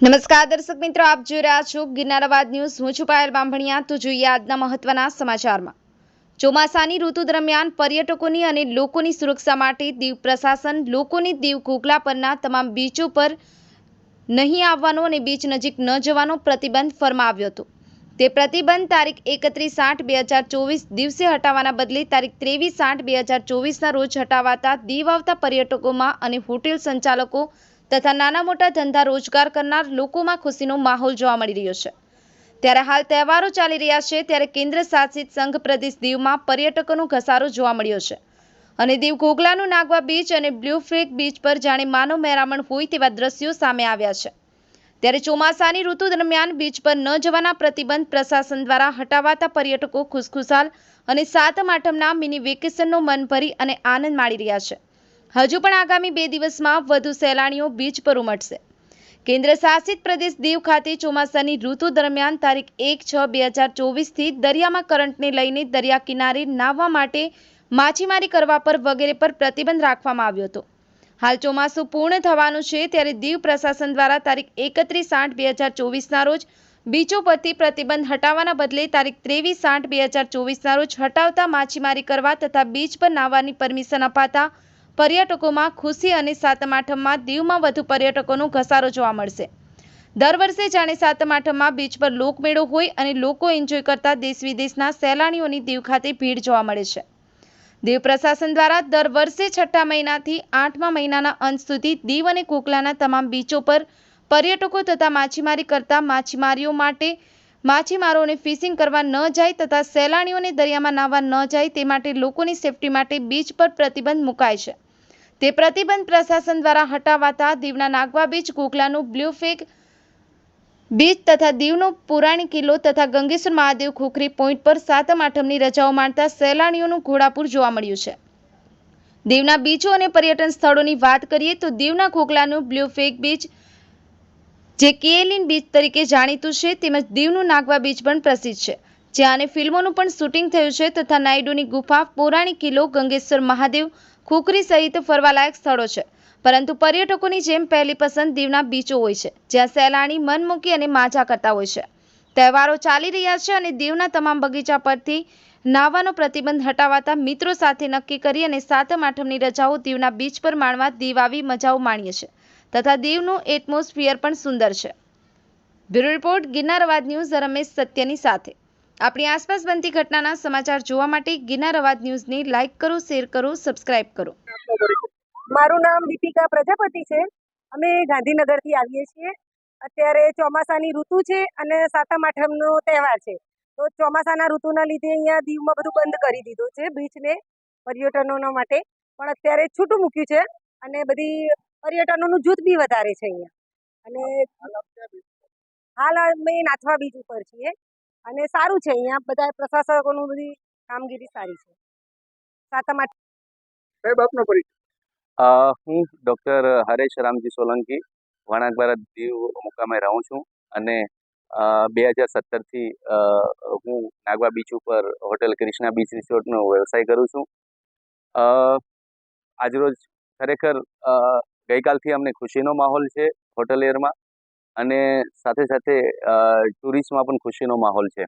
નમસ્કાર દર્શક મિત્રો, આપ જોઈ રહ્યા છો ગિરનાર ન્યૂઝ. હું છું પાયલ બાંભણિયા તો જોઈએ આજના મહત્વના સમાચારમાં. ચોમાસાની ઋતુ દરમિયાન પર્યટકોની અને લોકોની સુરક્ષા માટે દીવ પ્રશાસન લોકોની દીવ ઘોઘલા પરના તમામ બીચો પર નહીં આવવાનો અને બીચ નજીક ન જવાનો પ્રતિબંધ ફરમાવ્યો હતો. તે પ્રતિબંધ તારીખ એકત્રીસ આઠ બે હજાર ચોવીસ દિવસે હટાવવાના બદલે તારીખ ત્રેવીસ આઠ બે હજાર ચોવીસના રોજ હટાવાતા દીવ આવતા પર્યટકોમાં અને હોટેલ સંચાલકો તથા નાના મોટા ધંધા રોજગાર કરનાર લોકોમાં ખુશીનો માહોલ જોવા મળી રહ્યો છે. ત્યારે હાલ તહેવારો ચાલી રહ્યા છે, ત્યારે કેન્દ્ર શાસિત સંઘ પ્રદેશ દીવમાં પર્યટકોનો ઘસારો જોવા મળ્યો છે. અને દીવ ઘોઘલાનું નાગવા બીચ અને બ્લુ ફ્લેગ બીચ પર જાણે માનવ મહેરામણ હોય તેવા દ્રશ્યો સામે આવ્યા છે. ત્યારે ચોમાસાની ઋતુ દરમિયાન બીચ પર ન જવાના પ્રતિબંધ પ્રશાસન દ્વારા હટાવાતા પર્યટકો ખુશખુશાલ અને સાતમ આઠમના મિની વેકેશનનો મન ભરી અને આનંદ માણી રહ્યા છે. હજુ પણ આગામી બે દિવસમાં વધુ સહેલાણીઓ બીચ પર ઉમટશે. કેન્દ્ર શાસિત પ્રદેશ દીવ ખાતે ચોમાસાની ઋતુ દરમિયાન તારીખ એક છ બે હજાર ચોવીસથી દરિયામાં કરંટને લઈને દરિયા કિનારે નાહવા માટે માછીમારી કરવા પર વગેરે પર પ્રતિબંધ રાખવામાં આવ્યો હતો. હાલ ચોમાસું પૂર્ણ થવાનું છે ત્યારે દીવ પ્રશાસન દ્વારા તારીખ એકત્રીસ આઠ બે હજાર ચોવીસના રોજ બીચો પરથી પ્રતિબંધ હટાવવાના બદલે તારીખ ત્રેવીસ આઠ બે હજાર ચોવીસના રોજ હટાવતા માછીમારી કરવા તથા બીચ પર નાહવાની પરમિશન અપાતા પર્યટકોમાં ખુશી અને સાતમ આઠમમાં દીવમાં વધુ પર્યટકોનો ઘસારો જોવા મળશે. દર વર્ષે જાણે સાતમ આઠમમાં બીચ પર લોકમેળો હોય અને લોકો એન્જોય કરતા દેશ વિદેશના સહેલાણીઓની દીવ ખાતે ભીડ જોવા મળે છે. દીવ પ્રશાસન દ્વારા દર વર્ષે છઠ્ઠા મહિનાથી આઠમા મહિનાના અંત સુધી દીવ અને કોકલાના તમામ બીચો પર પર્યટકો તથા માછીમારી કરતા માછીમારીઓ માટે માછીમારોને ફિશિંગ કરવા ન જાય તથા સહેલાણીઓને દરિયામાં નાહવા ન જાય તે માટે લોકોની સેફટી માટે બીચ પર પ્રતિબંધ મુકાય છે. તે પ્રતિબંધ પ્રશાસન દ્વારા હટાવાતા દીવના નાગવા બીચ કોકલાનું બ્લુ ફેગ બીચ તથા દીવનો પુરાણી કિલ્લો તથા ગંગેશ્વર મહાદેવ ખોખરી પોઈન્ટ પર સાતમ આઠમની રજાઓ માણતા સહેલાણીઓનું ઘોડાપુર જોવા મળ્યું છે. દીવના બીચો અને પર્યટન સ્થળોની વાત કરીએ તો દીવના ખોખલાનું બ્લુ ફેગ બીચ જે કેએલિન બીચ તરીકે જાણીતું છે, તેમજ દીવનું નાગવા બીચ પણ પ્રસિદ્ધ છે. જ્યાં અને ફિલ્મોનું પણ શૂટિંગ થયું છે, તથા નાયડુની ગુફા, પૌરાણિક કિલ્લો, ગંગેશ્વર મહાદેવ, ખોખરી સહિત ફરવાલાયક સ્થળો છે. પરંતુ પર્યટકોની જેમ પહેલી પસંદ દીવના બીચો હોય છે, જ્યાં સહેલાણી મન મૂકી અને માજા કરતા હોય છે. તહેવારો ચાલી રહ્યા છે અને દીવના તમામ બગીચા પરથી નાહવાનો પ્રતિબંધ હટાવાતા મિત્રો સાથે નક્કી કરી અને સાતમ આઠમની રજાઓ દીવના બીચ પર માણવા દીવ આવી મજાઓ માણીએ છીએ. તથા દીવનું એટમોસ્ફિયર પણ સુંદર છે. બ્યુરો રિપોર્ટ ગિરનાર અવાજ ન્યૂઝ, રમેશ સત્યની સાથે. આપણી આસપાસ બનતી ઘટનાના સમાચાર જોવા માટે ગિરનાર અવાજ ન્યૂઝને લાઇક કરો, શેર કરો, સબસ્ક્રાઇબ કરો. મારું નામ દીપિકા પ્રજાપતિ છે. અમે ગાંધીનગરથી આવીએ છીએ. અત્યારે ચોમાસાની ઋતુ છે અને સાતમ આઠમનો તહેવાર છે. તો ચોમાસાના ઋતુના લીધે અહીંયા દીવમાં બધું બંધ કરી દીધું છે. બીચને, પર્યટનોના માટે. પણ અત્યારે છૂટું મૂક્યું છે અને બધી પર્યટનોનું જૂથ બી વધારે છે અહીંયા. અને હાલ અમે નાથવા બીચ ઉપર છીએ. અને સારું છે અહીંયા બધા પ્રશાસકોનું બધી કામગીરી સારી છે. સાતમ આઠમ સાહેબ આપનો પરિચય. હું ડૉક્ટર હરેશ રામજી સોલંકી વણાકબારા દીવ મુકામે રહું છું. અને બે હજાર સત્તરથી હું નાગવા બીચ ઉપર હોટેલ ક્રિષ્ના બીચ રિસોર્ટનો વ્યવસાય કરું છું. આજરોજ ખરેખર અ, ગઈકાલથી અમને ખુશીનો માહોલ છે હોટલ એરમાં અને સાથે સાથે ટુરિસ્ટમાં પણ ખુશીનો માહોલ છે.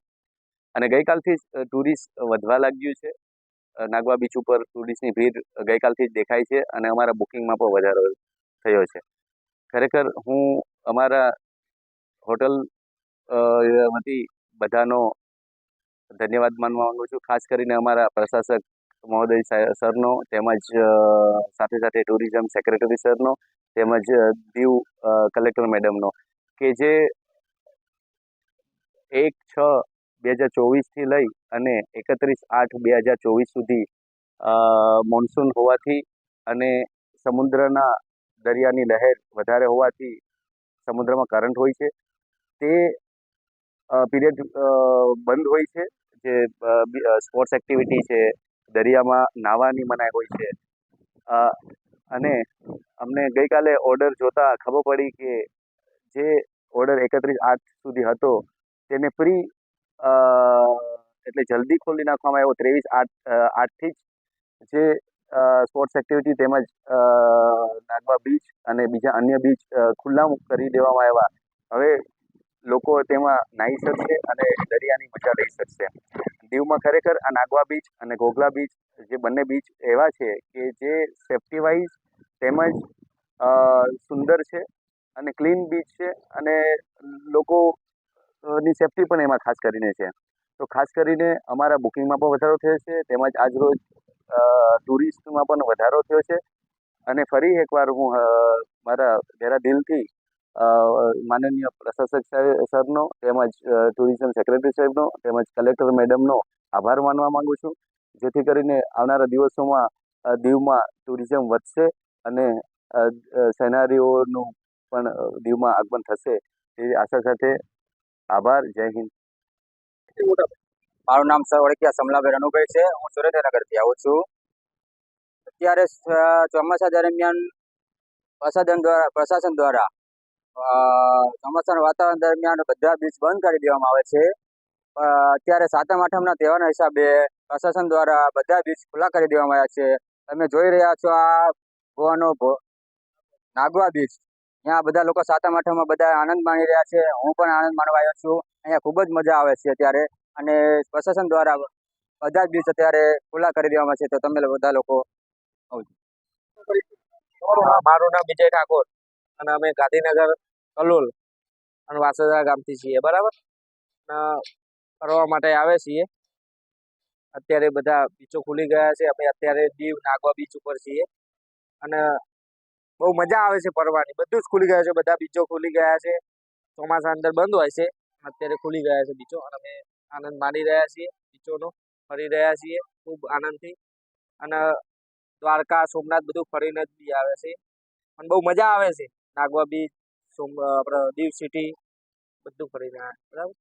અને ગઈકાલથી જ ટુરિસ્ટ વધવા લાગ્યું છે. નાગવા બીચ ઉપર ટુરિસ્ટની ભીડ ગઈકાલથી જ દેખાય છે અને અમારા બુકિંગમાં પણ વધારો થયો છે. ખરેખર હું અમારા હોટલ વતી બધાનો ધન્યવાદ માનવા માંગુ છું. ખાસ કરીને અમારા પ્રશાસક મહોદય સરનો તેમજ સાથે સાથે ટુરિઝમ સેક્રેટરી સરનો તેમજ દીવ કલેક્ટર મેડમનો કે જે એક છ બે હજાર ચોવીસથી લઈ અને એકત્રીસ આઠ બે હજાર ચોવીસ સુધી મોન્સૂન હોવાથી અને સમુદ્રના દરિયાની લહેર વધારે હોવાથી સમુદ્રમાં કરંટ હોય છે. તે પીરિયડ બંધ હોય છે. જે સ્પોર્ટ્સ એક્ટિવિટી છે દરિયામાં નાહવાની મનાઈ હોય છે. અને અમને ગઈકાલે ઓર્ડર જોતા ખબર પડી કે જે ઓર્ડર એકત્રીસ આઠ સુધી હતો, તેને પ્રી એટલે જલ્દી ખોલી નાખવામાં આવ્યો. ત્રેવીસ આઠ આઠથી જ જે સ્પોર્ટ્સ એક્ટિવિટી તેમજ નાગવા બીચ અને બીજા અન્ય બીચ ખુલ્લા કરી દેવામાં આવ્યા. હવે લોકો તેમાં નાહી શકશે અને દરિયાની મજા લઈ શકશે. દીવમાં ખરેખર આ નાગવા બીચ અને ઘોઘલા બીચ જે બંને બીચ એવા છે કે જે સેફ્ટી વાઇઝ તેમજ સુંદર છે અને ક્લીન બીચ છે અને લોકોની સેફ્ટી પણ એમાં ખાસ કરીને છે. તો ખાસ કરીને અમારા બુકિંગમાં પણ વધારો થયો છે, તેમજ આજરોજ ટુરિસ્ટમાં પણ વધારો થયો છે. અને ફરી એકવાર હું મારા ઘેરા દિલથી માનનીય પ્રશાસક સાહેબ સરનો તેમજ ટુરિઝમ સેક્રેટરી સાહેબનો તેમજ કલેક્ટર મેડમનો આભાર માનવા માંગુ છું. જેથી કરીને આવનારા દિવસોમાં દીવમાં ટુરિઝમ વધશે અને અ, પણ દીવમાં આગમન થશે એવી આશા સાથે આભાર. જય હિન્દ. મારું નામ સર ઓળખ્યા સમલાભાઈ રનુભાઈ છે. હું સુરેન્દ્રનગરથી આવું છું. અત્યારે ચોમાસા દરમિયાન પ્રશાસન દ્વારા પ્રશાસન દ્વારા ચોમાસાના વાતાવરણ દરમિયાન બધા બીચ બંધ કરી દેવામાં આવે છે. અત્યારે સાતમ આઠમના તહેવારના હિસાબે પ્રશાસન દ્વારા બધા બીચ ખુલ્લા કરી દેવામાં આવ્યા છે. તમે જોઈ રહ્યા છો આ ગોવાનો નાગવા બીચ ત્યાં બધા લોકો સાતમ આઠમમાં બધા આનંદ માણી રહ્યા છે. હું પણ આનંદ માણવા આવ્યો છું. અહીંયા ખૂબ જ મજા આવે છે અત્યારે. અને પ્રશાસન દ્વારા બધા બીચ અત્યારે ખુલ્લા કરી દેવામાં છે. તો તમે બધા લોકો અ, મારું નામ વિજય ઠાકોર. અને અમે ગાંધીનગર, કલોલ અને વાસદા ગામથી છીએ, બરાબર? ફરવા માટે આવે છીએ. અત્યારે બધા બીચો ખુલી ગયા છે. અમે અત્યારે દીવ, નાગવા બીચ ઉપર છીએ. અને બહુ મજા આવે છે ફરવાની. બધું જ ખુલી ગયા છે. બધા બીચો ખુલી ગયા છે. ચોમાસા અંદર બંધ હોય છે. અત્યારે ખુલી ગયા છે બીચો અને અમે આનંદ માણી રહ્યા છીએ બીચોનો ફરી રહ્યા છીએ ખૂબ આનંદથી. અને દ્વારકા, સોમનાથ બધું ફરીને જ બી આવે છે. અને બહુ મજા આવે છે. નાગવા બીચ આપણે દીવ સિટી બધું ફરીને બરાબર?